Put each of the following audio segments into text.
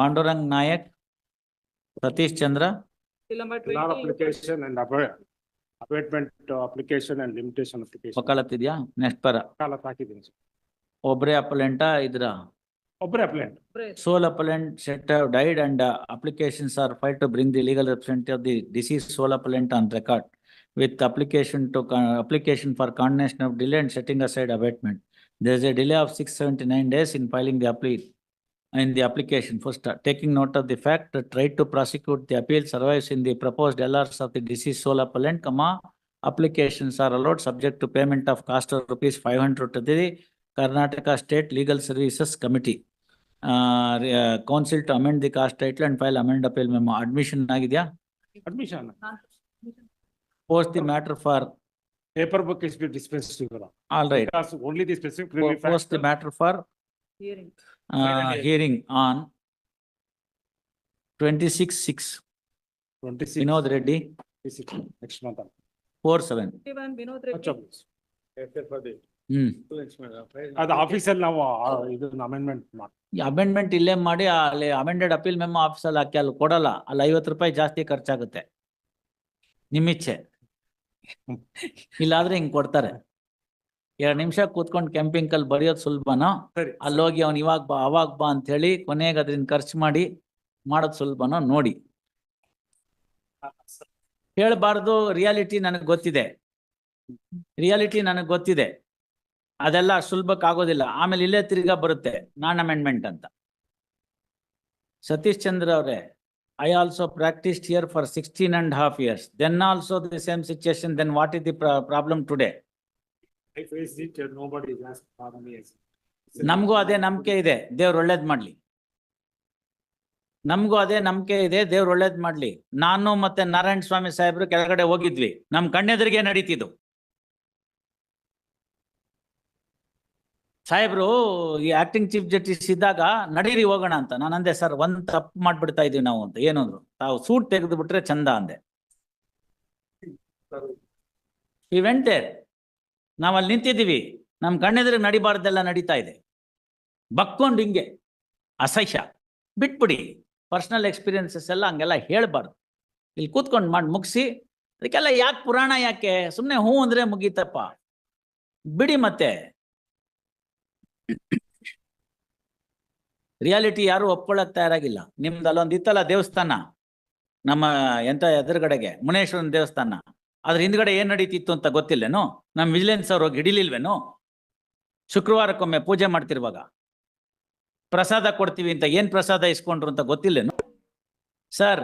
ಮಂಡರಂಗ Nayak Pratheesh Chandra. Kilometre application and abatement application and limitation next para. ಹಾಕಲ ಹಾಕಿದೀನಿ sir. ಒಬ್ರೇ appellant ಇದ್ರಾ? ಒಬ್ರೇ appellant sole set died and uh, applications are filed to ಬ링 the legal representative of the deceased sole appellant on record. With application to application for connection of delay and setting aside abatement there is a delay of 679 days in filing the appeal in the application. First, uh, taking note of the fact that right to prosecute the appeal survives in the proposed LRs of the deceased sole appellant, comma, applications are allowed subject to payment of cost of rupees five hundred to the Karnataka State Legal Services Committee. Uh, re- uh, council to amend the cast title and file amend appeal memo. Admission ಆಗಿದ್ಯಾ? admission. Post the matter for, Paper book is be dispensed to you. all right. Because only the specific Po- relief. Uh, Finally. hearing on twenty-six, six, Twenty-six. Vinod Reddy, 26, Next month. four, seven. Fifty-one, Vinod Reddy. Hmm. ಅದು ಆಫೀಸಲ್ಲಿ ನಾವು ಆ, ಇದನ್ನ amendment ಮಾಡಿ amendment ಇಲ್ಲೇ ಮಾಡಿ ಅಲ್ಲಿ amended appeal memo ಆಫೀಸಲ್ಲಿ ಹಾಕಿ ಅಲ್ಲಿ ಕೊಡಲ್ಲ ಅಲ್ಲಿ ಐವತ್ತು ರೂಪಾಯಿ ಜಾಸ್ತಿ ಖರ್ಚಾಗುತ್ತೆ. ನಿಮ್ಮಿಚ್ಛೆ. ಇಲ್ಲಾದ್ರೆ ಹಿಂಗ್ ಕೊಡ್ತಾರೆ. ಎರಡ್ ನಿಮಿಷ ಕೂತ್ಕೊಂಡು ಕೆಂಪಿಂಗ್ ಕಲ್ ಬರೆಯೋದು ಸುಲಭನೋ ಸರಿ ಅಲ್ಲಿ ಹೋಗಿ ಅವ್ನು ಇವಾಗ ಬಾ ಅವಾಗ ಬಾ ಅಂತ ಹೇಳಿ ಕೊನೆಗೆ ಅದ್ರಿಂದ ಖರ್ಚು ಮಾಡಿ ಮಾಡೋದು ಸುಲಭನೋ ನೋಡಿ. ಹೇಳ್ಬಾರ್ದು ರಿಯಾಲಿಟಿ ನನಗೆ ಗೊತ್ತಿದೆ. ರಿಯಾಲಿಟಿ ನನಗೆ ಗೊತ್ತಿದೆ. ಅದೆಲ್ಲ ಸುಲಭಕ್ಕೆ ಆಗೋದಿಲ್ಲ ಆಮೇಲೆ ಇಲ್ಲೇ ತಿರ್ಗಾ ಬರುತ್ತೆ ನಾನ್ ಅಮೆಂಡ್ಮೆಂಟ್ ಅಂತ. ಸತೀಶ್ ಚಂದ್ರ ಅವರೇ I also practise here for sixteen and half years then also the same situation then what is the problem today I face it, nobody is asked for me. ನಮಗೂ ಅದೇ ನಂಬಿಕೆ ಇದೆ. ದೇವ್ರು ಒಳ್ಳೇದ್ ಮಾಡ್ಲಿ. ನಮಗೂ ಅದೇ ನಂಬಿಕೆ ಇದೆ. ದೇವ್ರು ಒಳ್ಳೇದ್ ಮಾಡ್ಲಿ. ನಾನು ಮತ್ತೆ ನಾರಾಯಣ ಸ್ವಾಮಿ ಸಾಹೇಬ್ರು ಕೆಳಗಡೆ ಹೋಗಿದ್ವಿ. ನಮ್ ಕಣ್ಣೆದುರಿಗೆ ನಡೀತಿದ್ದು. ಸಾಹೇಬ್ರು ಈ ಆಕ್ಟಿಂಗ್ ಚೀಫ್ ಜಸ್ಟಿಸ್ ಇದ್ದಾಗ ನಡೀರಿ ಹೋಗೋಣ ಅಂತ. ನಾನು ಅಂದೆ ಸರ್ ಒಂದ್ ತಪ್ಪು ಮಾಡ್ಬಿಡ್ತಾ ಇದೀವಿ ನಾವು ಅಂತ. ಏನಂದ್ರು. ತಾವು ಸೂಟ್ ತೆಗೆದು ಬಿಟ್ರೆ ಚಂದ ಅಂದೆ. ಈ ಅಲ್ಲಿ ನಿಂತಿದ್ದೀವಿ. ನಮ್ಮ ಕಣ್ಣೆದ್ರೆ ನಡಿಬಾರ್ದೆಲ್ಲ ನಡೀತಾ ಇದೆ. ಬಕ್ಕೊಂಡು ಹಿಂಗೆ, ಅಸಹ್ಯ. ಬಿಟ್ಬಿಡಿ. ಪರ್ಸನಲ್ ಎಕ್ಸ್ಪೀರಿಯನ್ಸಸ್ ಎಲ್ಲ ಹಂಗೆಲ್ಲ ಹೇಳ್ಬಾರ್ದು. ಇಲ್ಲಿ ಕೂತ್ಕೊಂಡು ಮಾಡಿ, ಮುಗಿಸಿ. ಅದಕ್ಕೆಲ್ಲ ಯಾಕೆ ಪುರಾಣ ಯಾಕೆ? ಸುಮ್ಮನೆ ಹೂ ಅಂದ್ರೆ ಮುಗೀತಪ್ಪ. ಬಿಡಿ ಮತ್ತೆ. ರಿಯಾಲಿಟಿ ಯಾರು ಒಪ್ಕೊಳ್ಳಕ್ ತಯಾರಾಗಿಲ್ಲ. ನಿಮ್ದು ಅಲ್ಲೊಂದು ಇತ್ತಲ್ಲ ದೇವಸ್ಥಾನ? ನಮ್ಮ ಎಂತ ಎದುರುಗಡೆಗೆ, ಮುನೇಶ್ವರನ ದೇವಸ್ಥಾನ? ಅದ್ರ ಹಿಂದ್ಗಡೆ ಏನ್ ನಡೀತಿತ್ತು ಅಂತ ಗೊತ್ತಿಲ್ಲೇನೋ? ನಮ್ ವಿಜಿಲೆನ್ಸ್ ಅವ್ರು ಹೋಗಿ ಹಿಡಿಲಿಲ್ವೇನೋ? ಶುಕ್ರವಾರಕ್ಕೊಮ್ಮೆ ಪೂಜೆ ಮಾಡ್ತಿರುವಾಗ ಪ್ರಸಾದ ಕೊಡ್ತೀವಿ ಅಂತ ಏನ್ ಪ್ರಸಾದ ಇಸ್ಕೊಂಡ್ರು ಅಂತ ಗೊತ್ತಿಲ್ಲೇನು? ಸರ್,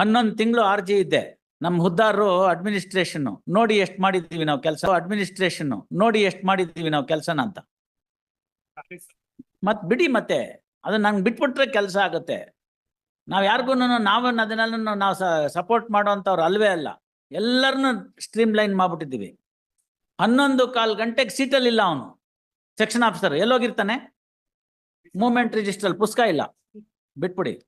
ಹನ್ನೊಂದು ತಿಂಗಳು ಆರ್ಜಿ ಇದ್ದೆ ನಮ್ ಹುದ್ದಾರು ಅಡ್ಮಿನಿಸ್ಟ್ರೇಷನ್ ನೋಡಿ ಎಷ್ಟು ಮಾಡಿದ್ದೀವಿ ನಾವು ಕೆಲಸ. ಅಡ್ಮಿನಿಸ್ಟ್ರೇಷನ್ ನೋಡಿ ಎಷ್ಟು ಮಾಡಿದ್ದೀವಿ ನಾವು ಕೆಲಸನ ಅಂತ. ಮತ್ ಬಿಡಿ ಮತ್ತೆ ಅದು ನಂಗೆ ಬಿಟ್ಬಿಟ್ರೆ ಕೆಲಸ ಆಗುತ್ತೆ. ನಾವು ಯಾರಿಗೂ ನಾವು ಅದನ್ನೆಲ್ಲ ನಾವು ಸಪೋರ್ಟ್ ಮಾಡುವಂತವ್ರು ಅಲ್ವೇ ಅಲ್ಲ. ಎಲ್ಲರನ್ನು ಸ್ಟ್ರೀಮ್ ಲೈನ್ ಮಾಡ್ಬಿಟ್ಟಿದ್ದೀವಿ. ಹನ್ನೊಂದು ಕಾಲ್ ಗಂಟೆಗೆ ಸೀಟಲ್ಲಿ ಇಲ್ಲ ಅವನು. ಸೆಕ್ಷನ್ ಆಫೀಸರ್ ಎಲ್ಲೋಗಿರ್ತಾನೆ. ಮೂಮೆಂಟ್ ರಿಜಿಸ್ಟರ್ ಪುಸ್ತಕ ಇಲ್ಲ. ಬಿಟ್ಬಿಡಿ.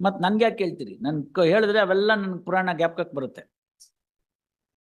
ಮತ್ತೆ ನನ್ಗೆ ಯಾಕೆ ಕೇಳ್ತೀರಿ? ನನ್ ಹೇಳಿದ್ರೆ ಅವೆಲ್ಲ ನನ್ ಪುರಾಣ ಜ್ಞಾಪಕಕ್ಕೆ ಬರುತ್ತೆ.